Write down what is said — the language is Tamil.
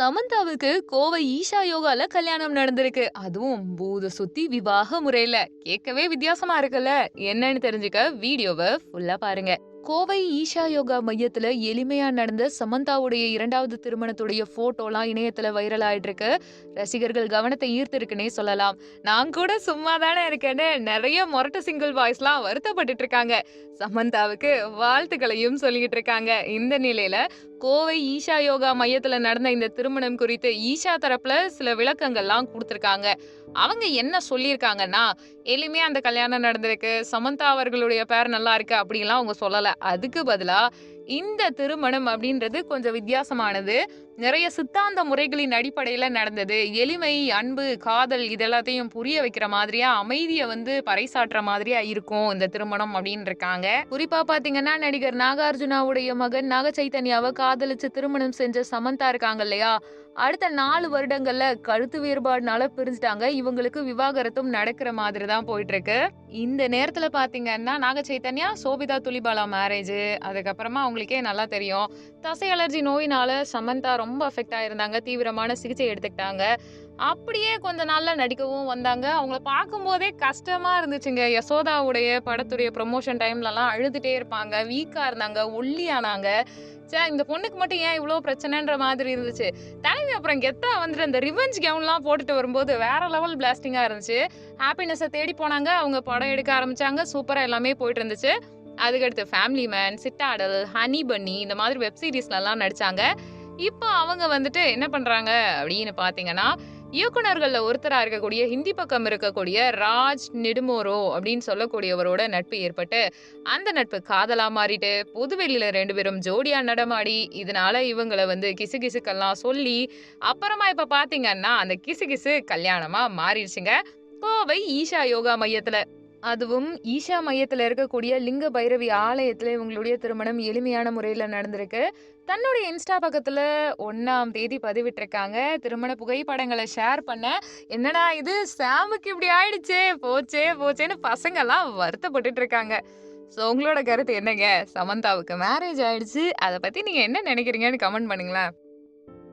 சமந்தாவுக்கு கோவை ஈஷா யோகால கல்யாணம் நடந்திருக்கு. அதுவும் பூத சுத்தி விவாக முறையில. கேட்கவே வித்தியாசமா இருக்குல்ல? என்னன்னு தெரிஞ்சுக்க வீடியோவை ஃபுல்லா பாருங்க. கோவை ஈஷா யோகா மையத்துல எளிமையா நடந்த சமந்தாவுடைய இரண்டாவது திருமணத்துடைய போட்டோலாம் இணையத்துல வைரல் ஆயிட்டு இருக்கு ரசிகர்கள் கவனத்தை ஈர்த்திருக்குன்னே சொல்லலாம். நான் கூட சும்மா தானே இருக்கேன்னு நிறைய மொரட்டு சிங்கிள் வாய்ஸ்லாம் வருத்தப்பட்டுட்டு இருக்காங்க சமந்தாவுக்கு வாழ்த்துக்களையும் சொல்லிக்கிட்டு இருக்காங்க இந்த நிலையில கோவை ஈஷா யோகா மையத்துல நடந்த இந்த திருமணம் குறித்து ஈஷா தரப்புல சில விளக்கங்கள்லாம் கொடுத்துருக்காங்க. அவங்க என்ன சொல்லியிருக்காங்கன்னா எளிமையாக அந்த கல்யாணம் நடந்திருக்கு. சமந்தா அவர்களுடைய பேர் நல்லா இருக்கு அப்படிலாம் அவங்க சொல்லல. அதுக்கு பதிலா இந்த திருமணம் அப்படின்றது கொஞ்சம் வித்தியாசமானது. நிறைய சித்தாந்த முறைகளின் அடிப்படையில் நடந்தது. எளிமை அன்பு காதல் இதெல்லாத்தையும் புரிய வைக்கிற மாதிரியா அமைதியை வந்து பறைசாற்றுற மாதிரியா இருக்கும் இந்த திருமணம் அப்படின்னு இருக்காங்க குறிப்பா பாத்தீங்கன்னா நடிகர் நாகார்ஜுனாவுடைய மகன் நாக சைத்தன்யாவை காதலிச்சு திருமணம் செஞ்ச சமந்தா இருக்காங்க இல்லையா? அடுத்த நாலு வருடங்கள்ல கழுத்து வேறுபாடுனால பிரிஞ்சுட்டாங்க. இவங்களுக்கு விவாகரத்தும் நடக்கிற மாதிரி தான் போயிட்டு இருக்கு இந்த நேரத்துல பாத்தீங்கன்னா நாக சைத்தன்யா சோபிதா துலிபாலா மேரேஜ் அதுக்கப்புறமா உங்களுக்கே நல்லா தெரியும். தசை அலர்ஜி நோயினால சமந்தா ரொம்ப அஃபெக்ட் ஆயிருந்தாங்க தீவிரமான சிகிச்சை எடுத்துக்கிட்டாங்க. அப்படியே கொஞ்ச நாளில் நடிக்கவும் வந்தாங்க. அவங்கள பார்க்கும்போதே கஷ்டமா இருந்துச்சுங்க. யசோதாவுடைய படத்துடைய ப்ரொமோஷன் டைம்லலாம் அழுதுகிட்டே இருப்பாங்க. வீக்காக இருந்தாங்க ஒல்லியானாங்க சே இந்த பொண்ணுக்கு மட்டும் ஏன் இவ்வளோ பிரச்சனைன்ற மாதிரி இருந்துச்சு? தலைவி அப்புறம் கெத்தா வந்துட்டு அந்த ரிவெஞ்ச் கவுன்லாம் போட்டுட்டு வரும்போது வேற லெவல் பிளாஸ்டிங்காக இருந்துச்சு. ஹாப்பினஸை தேடி போனாங்க. அவங்க படம் எடுக்க ஆரம்பிச்சாங்க. சூப்பராக எல்லாமே போயிட்டு இருந்துச்சு. அதுக்கடுத்து ஃபேமிலி மேன் சிட்டாடல் ஹனி பன்னி இந்த மாதிரி வெப் சீரீஸ்லலாம் நடித்தாங்க இப்போ அவங்க வந்துட்டு என்ன பண்ணுறாங்க அப்படின்னு பார்த்தீங்கன்னா இயக்குநர்களில் ஒருத்தராக இருக்கக்கூடிய ஹிந்தி பக்கம் இருக்கக்கூடிய ராஜ் நெடுமோரோ அப்படின்னு சொல்லக்கூடியவரோட நட்பு ஏற்பட்டு அந்த நட்பு காதலாக மாறிட்டு புதுவெளியில் ரெண்டு பேரும் ஜோடியாக நடமாடி இதனால இவங்களை வந்து கிசு கிசுக்கெல்லாம் சொல்லி அப்புறமா இப்போ பார்த்தீங்கன்னா அந்த கிசு கிசு கல்யாணமாக மாறிடுச்சுங்க. கோவை ஈஷா யோகா மையத்தில் அதுவும் ஈஷா மையத்தில் இருக்கக்கூடிய லிங்க பைரவி ஆலயத்தில் இவங்களுடைய திருமணம் எளிமையான முறையில் நடந்திருக்கு. தன்னுடைய இன்ஸ்டா பக்கத்தில் ஒன்றாம் தேதி பதிவிட்டிருக்காங்க. திருமண புகைப்படங்களை ஷேர் பண்ண என்னடா இது? சாமுக்கு இப்படி ஆயிடுச்சே போச்சே போச்சேன்னு பசங்கெல்லாம் வருத்தப்பட்டுட்டு இருக்காங்க ஸோ உங்களோட கருத்து என்னங்க? சமந்தாவுக்கு மேரேஜ் ஆயிடுச்சு. அதை பற்றி நீங்கள் என்ன நினைக்கிறீங்கன்னு கமெண்ட் பண்ணுங்களேன்.